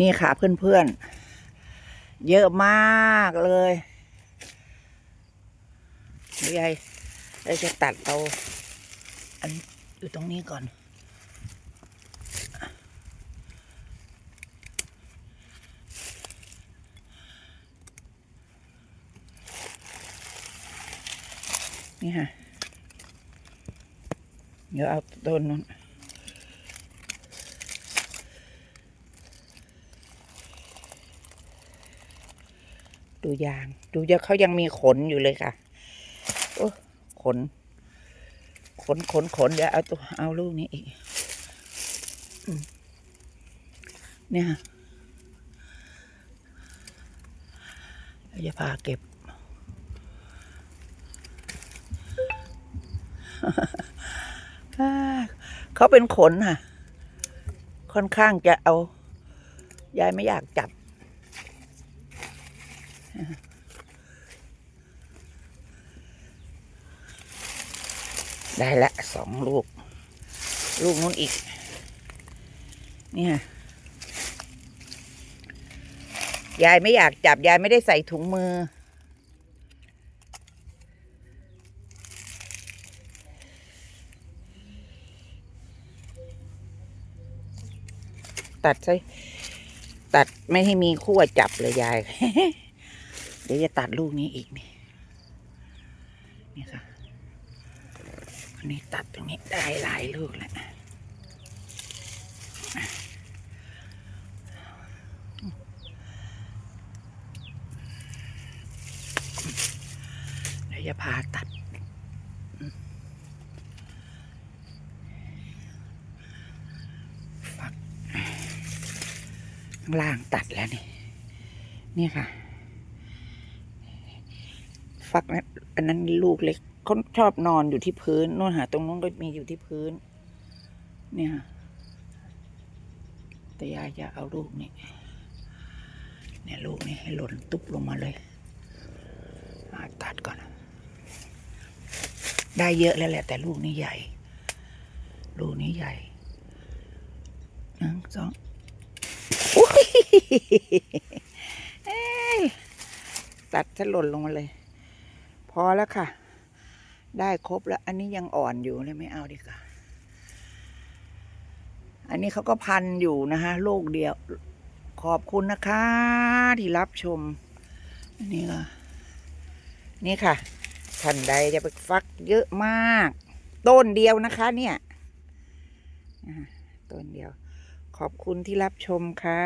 นี่ค่ะเพื่อนๆ เยอะมากเลยเดี๋ยวยายเราจะตัดเอาอันอยู่ตรงนี้ก่อน นี่ค่ะ เดี๋ยวเอาต้นนู้น ดูยาง ดูจะเขายังมีขนอยู่เลยค่ะ โอ้ขน ขนขนขนเดี๋ยวเอาตัวเอาลูกนี้อีกเนี่ยเราจะพาเก็บ เขาเป็นขนค่ะ ค่อนข้างจะเอา ยายไม่อยากจับ ได้ละสองลูก ลูกนู้นอีกเนี่ยยายไม่อยากจับ ยายไม่ได้ใส่ถุงมือ ตัดใช่ตัดไม่ให้มีขั้วจับเลยยาย เดี๋ยวจะตัดลูกนี้อีกนี่นี่ค่ะอันนี้ตัดตรงนี้ได้หลายลูกแล้วเดี๋ยวจะพาตัดฝักข้างล่างตัดแล้วนี่ นี่ค่ะ ฝักนั้นอันนั้นลูกเล็กเขาชอบนอนอยู่ที่พื้นนู่นหาตรงนู้นก็มีอยู่ที่พื้น เนี่ยค่ะแต่ยายจะเอาลูกนี่เนี่ยลูกนี่ให้หล่นตุ๊บลงมาเลยอ่าตัดก่อน ได้เยอะแล้วแหละ แต่ลูกนี้ใหญ่ ลูกนี้ใหญ่หนึ่งสองอุ้ยตัดจะหล่นลงมาเลย พอแล้วค่ะ ได้ครบแล้ว อันนี้ยังอ่อนอยู่เลยไม่เอาดีกว่า อันนี้เขาก็พันอยู่นะคะลูกเดียว ขอบคุณนะคะ ที่รับชม อันนี้ก็นี่ค่ะท่านใดจะไปฟักเยอะมาก ต้นเดียวนะคะ เนี่ยต้นเดียว ขอบคุณที่รับชมค่ะ